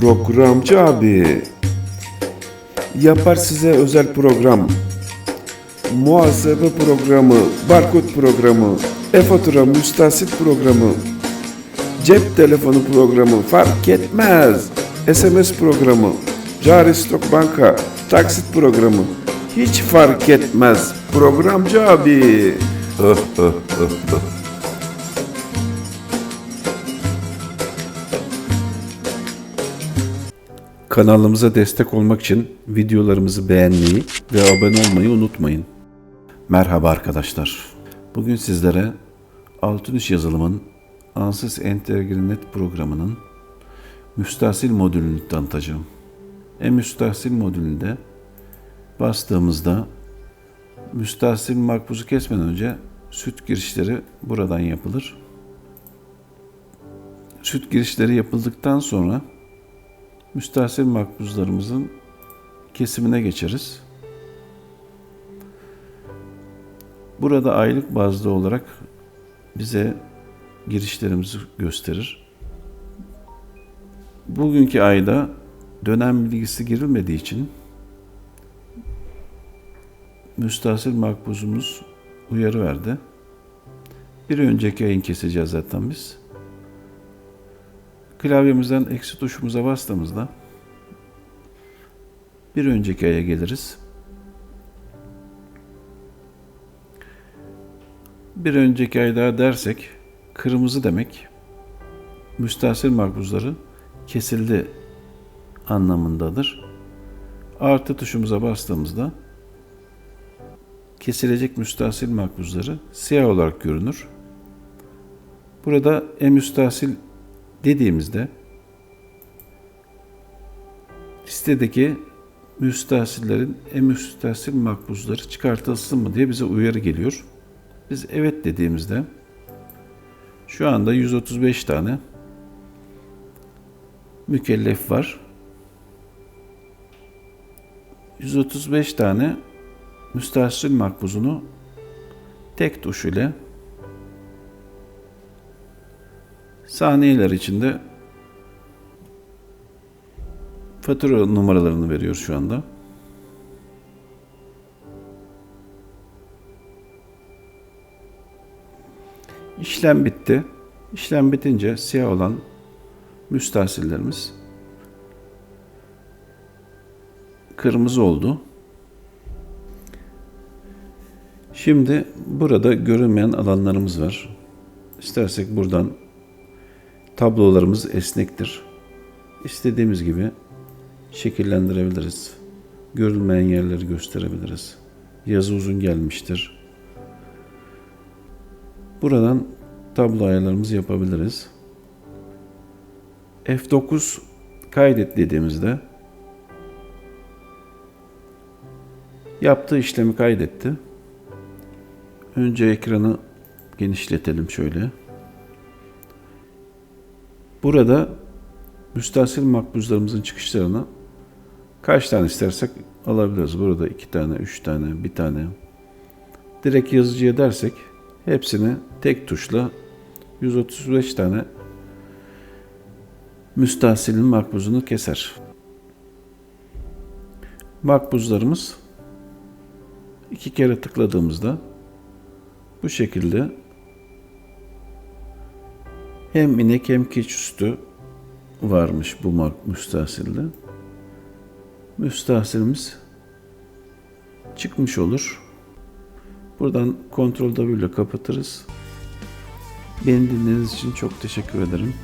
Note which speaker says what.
Speaker 1: Programcı abi. Yapar size özel program. Muhasebe programı, barkod programı, e-fatura müstahsil programı, cep telefonu programı fark etmez. SMS programı, cari stok banka, taksit programı hiç fark etmez. Programcı abi. Kanalımıza destek olmak için videolarımızı beğenmeyi ve abone olmayı unutmayın. Merhaba arkadaşlar. Bugün sizlere Altınüş yazılımın Ansys Entegrinet programının müstahsil modülünü tanıtacağım. E-müstahsil modülünde bastığımızda müstahsil makbuzu kesmeden önce süt girişleri buradan yapılır. Süt girişleri yapıldıktan sonra müstahsil makbuzlarımızın kesimine geçeriz. Burada aylık bazlı olarak bize girişlerimizi gösterir. Bugünkü ayda dönem bilgisi girilmediği için müstahsil makbuzumuz uyarı verdi. Bir önceki ayın keseceğiz zaten biz. Klavyemizden eksi tuşumuza bastığımızda bir önceki aya geliriz. Bir önceki ay daha dersek kırmızı demek müstahsil makbuzları kesildi anlamındadır. Artı tuşumuza bastığımızda kesilecek müstahsil makbuzları siyah olarak görünür. Burada e-müstahsil dediğimizde listedeki müstahsillerin e-müstahsil makbuzları çıkartılsın mı diye bize uyarı geliyor. Biz evet dediğimizde şu anda 135 tane mükellef var. 135 tane müstahsil makbuzunu tek tuş ile saniyeler içinde fatura numaralarını veriyor şu anda. İşlem bitti. İşlem bitince siyah olan müstahsillerimiz kırmızı oldu. Şimdi burada görünmeyen alanlarımız var. İstersek buradan tablolarımız esnektir. İstediğimiz gibi şekillendirebiliriz. Görülmeyen yerleri gösterebiliriz. Yazı uzun gelmiştir. Buradan tablo ayarlarımızı yapabiliriz. F9 kaydet dediğimizde yaptığı işlemi kaydetti. Önce ekranı genişletelim şöyle. Burada müstahsil makbuzlarımızın çıkışlarını kaç tane istersek alabiliriz. Burada iki tane, üç tane, bir tane. Direkt yazıcıya dersek hepsini tek tuşla 135 tane müstahsilin makbuzunu keser. Makbuzlarımız iki kere tıkladığımızda bu şekilde hem inek hem keçi üstü varmış bu müstahsilde. Müstahsilimiz çıkmış olur. Buradan kontrol W ile kapatırız. Beni dinlediğiniz için çok teşekkür ederim.